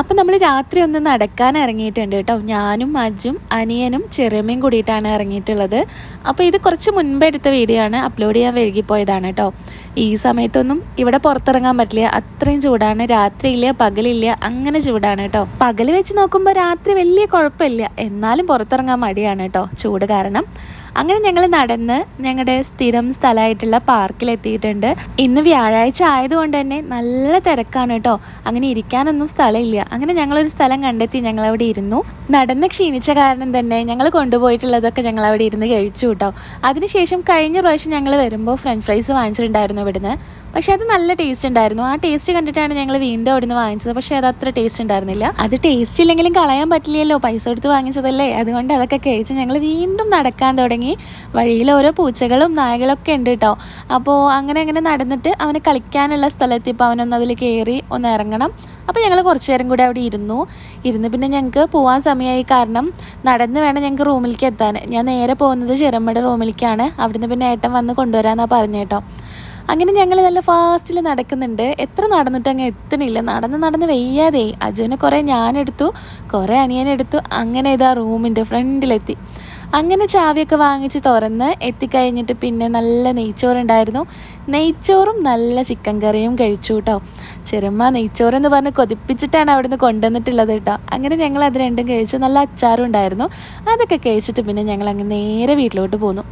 അപ്പം നമ്മൾ രാത്രി ഒന്ന് നടക്കാൻ ഇറങ്ങിയിട്ടുണ്ട് കേട്ടോ. ഞാനും അജും അനിയനും ചെറുമയും കൂടിയിട്ടാണ് ഇറങ്ങിയിട്ടുള്ളത്. അപ്പോൾ ഇത് കുറച്ച് മുൻപ് എടുത്ത വീഡിയോ ആണ്. അപ്ലോഡ് ചെയ്യാൻ വൈകിപ്പോയതാണ് കേട്ടോ. ഈ സമയത്തൊന്നും ഇവിടെ പുറത്തിറങ്ങാൻ പറ്റില്ല. അത്രയും ചൂടാണ്. രാത്രിയില്ല പകലില്ല അങ്ങനെ ചൂടാണ് കേട്ടോ. പകൽ വെച്ച് നോക്കുമ്പോൾ രാത്രി വലിയ കുഴപ്പമില്ല. എന്നാലും പുറത്തിറങ്ങാൻ മടിയാണ് കേട്ടോ. ചൂട് കാരണം. അങ്ങനെ ഞങ്ങൾ നടന്ന് ഞങ്ങളുടെ സ്ഥിരം സ്ഥലമായിട്ടുള്ള പാർക്കിൽ എത്തിയിട്ടുണ്ട് ഇന്ന് വ്യാഴാഴ്ച ആയതുകൊണ്ട് തന്നെ നല്ല തിരക്കാണ് കേട്ടോ അങ്ങനെ ഇരിക്കാനൊന്നും സ്ഥലമില്ല. അങ്ങനെ ഞങ്ങളൊരു സ്ഥലം കണ്ടെത്തി ഞങ്ങൾ അവിടെ ഇരുന്നു. നടന്ന് ക്ഷീണിച്ച കാരണം തന്നെ ഞങ്ങൾ കൊണ്ടുപോയിട്ടുള്ളതൊക്കെ ഞങ്ങൾ അവിടെ ഇരുന്ന് കഴിച്ചു കേട്ടോ അതിനുശേഷം കഴിഞ്ഞ പ്രാവശ്യം ഞങ്ങൾ വരുമ്പോൾ ഫ്രഞ്ച് ഫ്രൈസ് വാങ്ങിച്ചിട്ടുണ്ടായിരുന്നു ഇവിടുന്ന്. പക്ഷെ അത് നല്ല ടേസ്റ്റ് ഉണ്ടായിരുന്നു. ആ ടേസ്റ്റ് കണ്ടിട്ടാണ് ഞങ്ങൾ വീണ്ടും അവിടുന്ന് വാങ്ങിച്ചത്. പക്ഷെ അത് അത്ര ടേസ്റ്റ് ഉണ്ടായിരുന്നില്ല. അത് ടേസ്റ്റ് ഇല്ലെങ്കിലും കളയാൻ പറ്റില്ലല്ലോ. പൈസ കൊടുത്ത് വാങ്ങിച്ചതല്ലേ. അതുകൊണ്ട് അതൊക്കെ കഴിച്ച് ഞങ്ങൾ വീണ്ടും നടക്കാൻ തുടങ്ങി. വഴിയിൽ ഓരോ പൂച്ചകളും നായകളൊക്കെ ഉണ്ട് കേട്ടോ അപ്പോൾ അങ്ങനെ അങ്ങനെ നടന്നിട്ട് അവന് കളിക്കാനുള്ള സ്ഥലത്തിപ്പോൾ അവനൊന്ന് അതിൽ കയറി ഒന്ന് ഇറങ്ങണം. അപ്പോൾ ഞങ്ങൾ കുറച്ച് നേരം കൂടി അവിടെ ഇരുന്നു. ഇരുന്ന് പിന്നെ ഞങ്ങൾക്ക് പോകാൻ സമയമായി കാരണം നടന്ന് വേണം ഞങ്ങൾക്ക് റൂമിലേക്ക് എത്താൻ. ഞാൻ നേരെ പോകുന്നത് ചെറുമ്മയുടെ റൂമിലേക്കാണ്. അവിടുന്ന് പിന്നെ ഏട്ടൻ വന്ന് കൊണ്ടുവരാമെന്നാണ് പറഞ്ഞു കേട്ടോ അങ്ങനെ ഞങ്ങൾ നല്ല ഫാസ്റ്റിൽ നടക്കുന്നുണ്ട്. എത്ര നടന്നിട്ട് അങ്ങ് എത്തണില്ല നടന്ന് നടന്ന് വെയ്യാതെ. അജുവിനെ കുറേ ഞാനെടുത്തു കുറേ അനിയനെടുത്തു. അങ്ങനെ ഇതാ റൂമിന്റെ ഫ്രണ്ടിലെത്തി. അങ്ങനെ ചാവിയൊക്കെ വാങ്ങിച്ച് തുറന്ന് എത്തിക്കഴിഞ്ഞിട്ട് പിന്നെ നല്ല നെയ്ച്ചോറുണ്ടായിരുന്നു. നെയ്ച്ചോറും നല്ല ചിക്കൻ കറിയും കഴിച്ചു കേട്ടോ ചെറുമ്മ നെയ്ച്ചോറ് എന്ന് പറഞ്ഞ് കൊതിപ്പിച്ചിട്ടാണ് അവിടുന്ന് കൊണ്ടുവന്നിട്ടുള്ളത് കേട്ടോ അങ്ങനെ ഞങ്ങൾ അത് രണ്ടും കഴിച്ചു. നല്ല അച്ചാറും ഉണ്ടായിരുന്നു. അതൊക്കെ കഴിച്ചിട്ട് പിന്നെ ഞങ്ങൾ അങ്ങ് നേരെ വീട്ടിലോട്ട് പോന്നു.